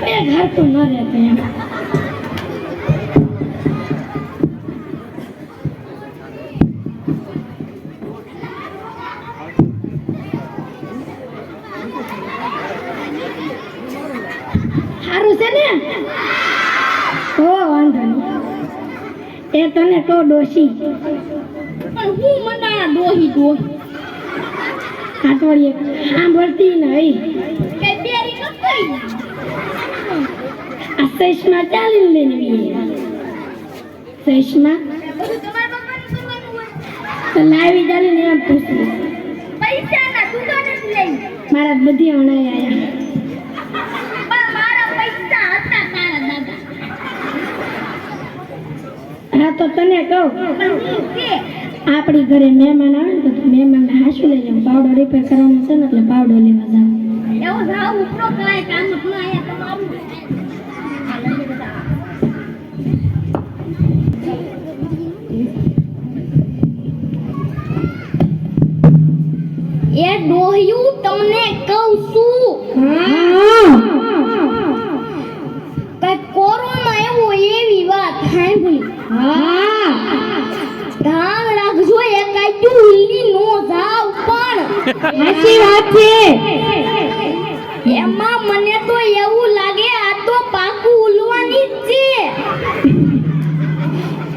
બે ઘર તો ન રહેતો એમ. સારું છે ને? હો વાંધો નહીં. એ તને તો ડોશી. પણ હું મંડાણા ડોહી ડોહી? કાટવડીએ સાંભળતી નહીં કઈ બેરી ન કરી આ સૈશમાં ચાલી ma? તો લાવી જાને ને એમ હોય તો લાવી તું તો જ લઈ મારા બધી અણાઈ આયા. મારા પૈસા હતા તારા દાદા હા, તો તને કહું. આપણી ઘરે મહેમાન આવે ને તો મહેમાનને હાસુ લઈ જાઉં પાવડો રિપેર કરવાનો છે ને એટલે પાવડો લેવા જાવ. એવું જાવ, ઉપરો એ ડોહ્યું તમને કહું છું. કઈ કોરોના એવો એવી વાત સાંભળી. ધ્યાન રાખજો, એ કાઈ ઉલ્લી નો જાવ પણ. સાચી વાત છે. એમાં મને તો એવું લાગે આ તો પાકું ઉલવાની જ છે.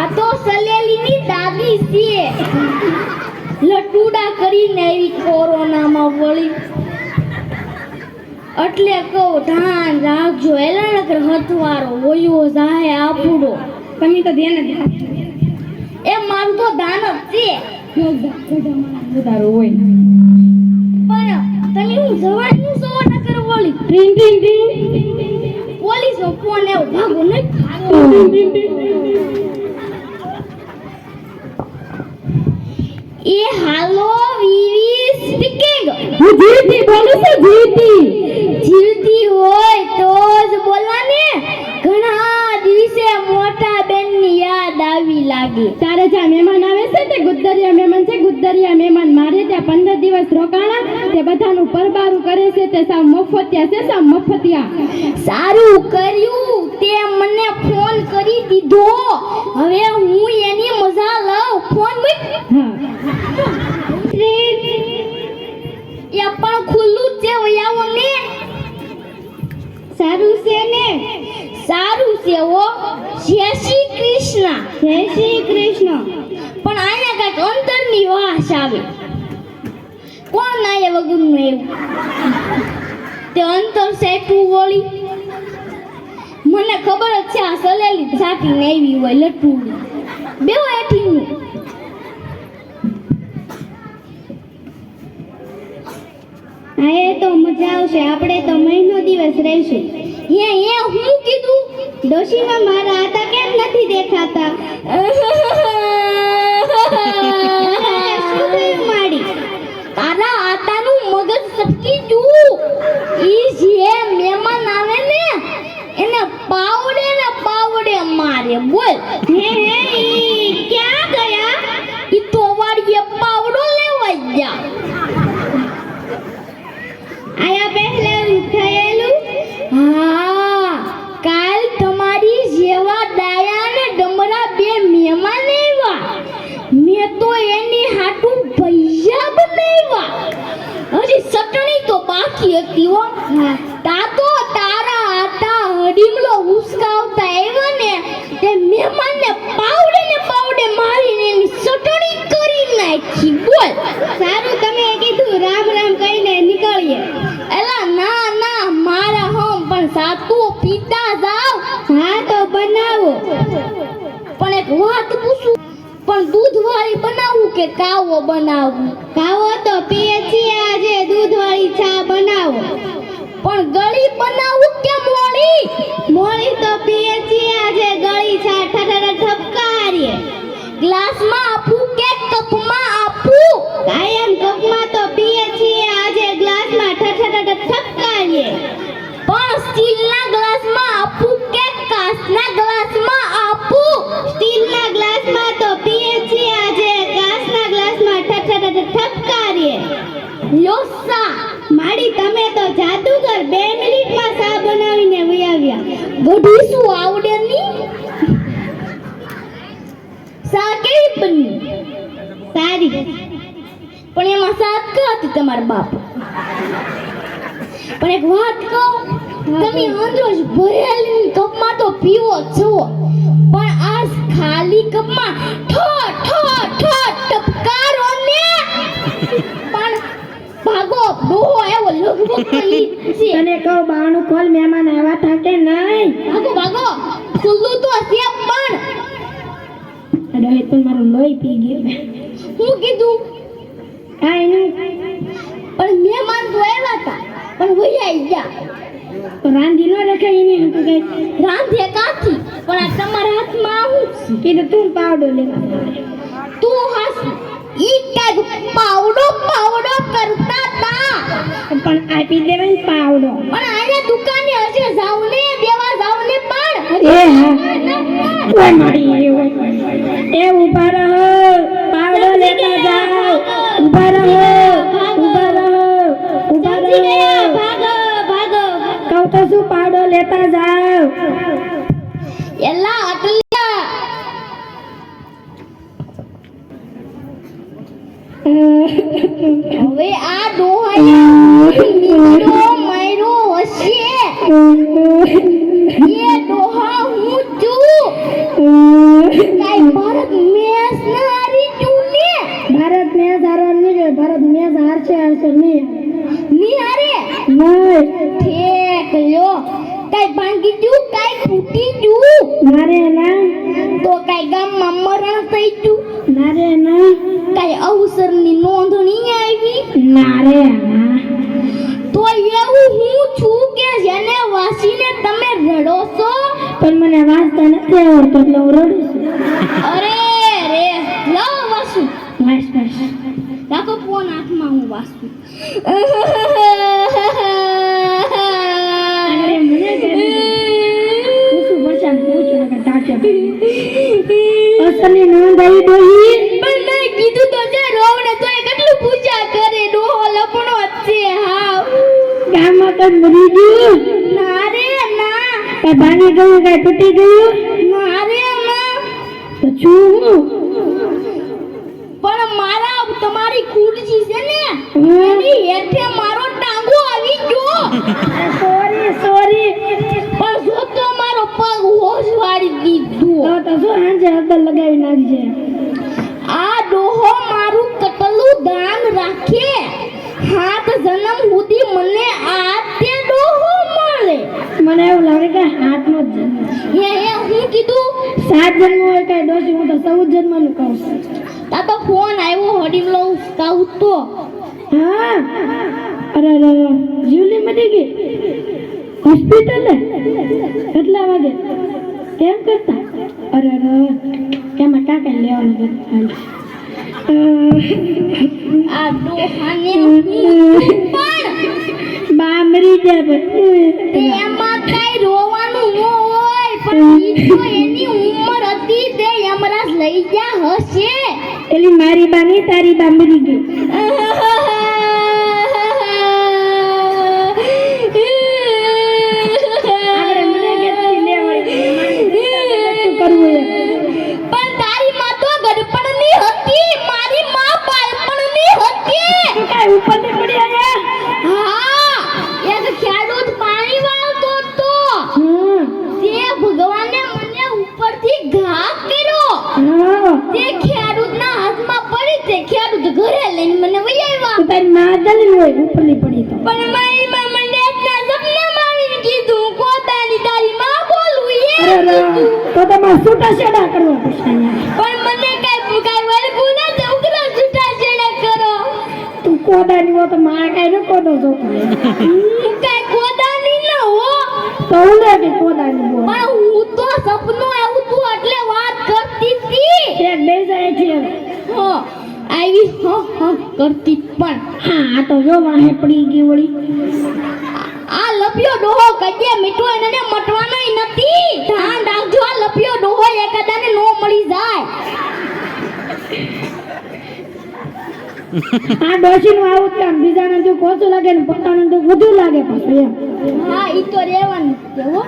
આ તો સલેલીની દાદી છે. લટુડા કરીને આવી કોરોનામાં વળી. એટલે કહું ધ્યાન રાખજો. એલાનગર હથવારો વયો જાહે આપુડો તમે તો ધ્યાન જ રાખજો. એ મારું તો ધ્યાન જ છે. તારું હોય. પણ તમે હું જવાનું છો નકર વળી પોલીસ ફોન એવો ભાગો. નહીં એ હાલો વીવી સ્પીકિંગ હું જીવતી બોલું છું જીવતી. જીવતી હોય તો જ બોલાને ઘણા દિવસે મોટા બેનની યાદ આવી લાગી. તારે જ્યાં મહેમાન આવે છે તે ગુદ્દરિયા મહેમાન છે. ગુદ્દરિયા મહેમાન મારે ત્યાં પંદર દિવસ રોકાણા. તે બધાનું છે તે સાવ મફતિયા છે સાવ મફતિયા? સારું કર્યું તે મને ફોન કરી દીધો. હવે હું એની મજા લઉં. ફોન મૂક. એ પણ ખુલ્લું જ છે વયાવો ને. સારું છે ને? સારું છે ઓ જય શ્રી કૃષ્ણ. જય શ્રી કૃષ્ણ. પણ આયા કંઈક અંતરની વાસ આવે. નાય એવું તે અંતર સેટું વળી. મને ખબર જ છે આ સલેલી સાટીને આવી હોય લટુડી. બેવ એઠીનું હા. એ તો મજા આવશે. આપણે તો મહિનો દિવસ રહીશું. એ એ હું કીધું? ડોશીમાં મારા આતા કેમ નથી દેખાતા શું થયું માડી તારા આટાનું મગજ સટકી ગયું ઈ જે મહેમાન આવે ને એને પાવડે ને પાવડે મારે બોલ હે હે ઈ ક્યાં ગયા ઈ તો વાડીએ પાવડો લેવા ગયા આયા પહેલા થયેલું હા કાલ તમારી જેવા ડાયા ને ડમરા બે મહેમાન આવ્યા મેં તો એની હાટું ભૈયા બનાવ્યા હજી ચટણી તો હતી તા તો તારા આતા હડીમલો ઉસકાવતા આવ્યા ને તે મહેમાનને પાવડે ને પાવડે મારીને એની સટણી કરી નાખી. બોલ. સારું તમે કીધું રામ રામ કહીને નીકળીએ. એલા ના ના મારા હમ પણ સાતું પીતા જાવ હા તો બનાવો. પણ એક વાત પૂછું પણ દૂધ વાળી બનાવું કે કાવો બનાવું? કાવો પીએ છીએ આજે દૂધવાળી ચા બનાવો. પણ ગળી બનાવું કે મોળી મોળી તો પીએ છીએ આજે ગળી ચા ઠઠ ઠપકારીએ. ગ્લાસમાં લોસા માડી તમે તો જાદુગર બે મિનિટમાં સા બનાવીને ગઢી શું આવડે સા કેવી બની સારી પણ એમાં સાત કા હતી તમારા બાપ. પણ એક વાત કહું, તમે અંદરો જ ભરેલી કપમાં તો પીવો છો. પણ આ ખાલી કપમાં ઠો ઠો ઠો ટપકારો ને પણ ભાગો ડોહો એવો લગભગ કરી છે. તને કહું બાણું ખોલ મહેમાન આવ્યા હતા કે નહીં? ભાગો ભાગો. ખુલ્લું તો છે પણ. અરે તો મારું લોહી પી ગયું. હું કીધું? કાઈ નહીં. પણ મહેમાન તો આવ્યા હતા પણ વૈયા ગયા. તો રાંધી ન રખાય એની હું કઈ. રાંધે કાથી? પણ આ તમારા હાથમાં છે? કીધું? તું પાવડો લેવા. તું હાસ ઈ આપી દેવે ને પાવડો. પણ આને દુકાને હશે જાવલે દેવા જાવલે પણ. એ હા. કોઈ મારી એ ઊભા રહો પાવડો લેતા જાઓ. ઊભા રહો ઊભા રહો ઊભા રહો. ભાગો ભાગો. કહું તો શું પાવડો લેતા જાઓ. એલા હવે આ ડોહાએ મીંડો માર્યો હશે. કાઈ અવસરની નોંધણી આવી? નારે ના તો એવું હું છું કે જેને વાસીને તમે રડો છો? પણ મને વાંચતા નથી આવડતો એટલે હું રડું છું. અરે રે લાવ વાસુ. વાસ વાસ. રાખો ફોન હાથમાં હું વાસુ. તો મરી ગયું? ના રે ના કાંઈ ભાંગી ગયું કે તૂટી ગયું? ના રે ના તો છું હું? પણ મારા તમારી કુડજી છે ને એની હેઠે મારો ટાંગો આવી ગયો. Sorry sorry. પણ જો તો મારો પગ હોશ વાળી દીધો. તો તો શું હાંજે હળદર લગાવી નાખજે? આ ડોહો મારું કટલું દાન રાખે. હાથ જન્મ સુધી મને આ તે ડોહો મળે મને એવું લાગે કે હાથનો જ જન્મ એ એ હું કીધું? સાત જન્મ હોય કાંઈ દોષ હું તો ચૌદ જન્મનું કહું છું. તા તો ફોન આવ્યો હડીમ લઉં કહું તો. હા. અરે અરે જીવલી મરી ગઈ. હોસ્પિટલે? કેટલા વાગે? કેમ કરતા? અરે અરે કેમાં કાકા લેવાનું હતું આ ડોહાને પણ બા મરી જાય કઈ રોવાનું હોય, પણ એની ઉંમર હતી તે યમરાજ લઈ ગયા હશે. એટલે મારી બાની તારી બા મરી ગઈ. દલી હોય ઉપરની પડી તો. પણ મારી માં મને એટલા સપનામાં આવીને કીધું કોતાની તારી માં બોલવું એ અરે તો તમારે છૂટા છેડા કરવા પડશે પણ મને કઈ કઈ વળગું ના તો ઉગ્ર છૂટા છેડા કરો. તું કોદાની હો તો મારા કાંઈ ન કોદો જો હું કઈ કોદાની ન હો. તો હું ને કે કોદાની બોલ પણ હું તો સપનું આવું તું એટલે વાત કરતી હતી. એક બે જાય છે. હો. આવી હ હ કરતી પણ. હા આ તો જો વાહે પડી ગઈ વળી. આ લપિયો ડોહો કજે મીઠો એને મટવાનો નથી. ધ્યાન રાખજો આ લપિયો ડોહો એકાદાને નો મળી જાય. આ ડોશીનું આવું જ કામ બીજાને જો ઓછું લાગે ને પોતાને તો વધુ લાગે પાછું એમ. હા ઈ તો રહેવાનું હો.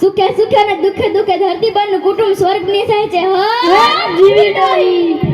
સુખે સુખે ને દુખે દુખે ધરતી પરનું કુટુંબ સ્વર્ગની થાય છે. હા જીવી ડોહી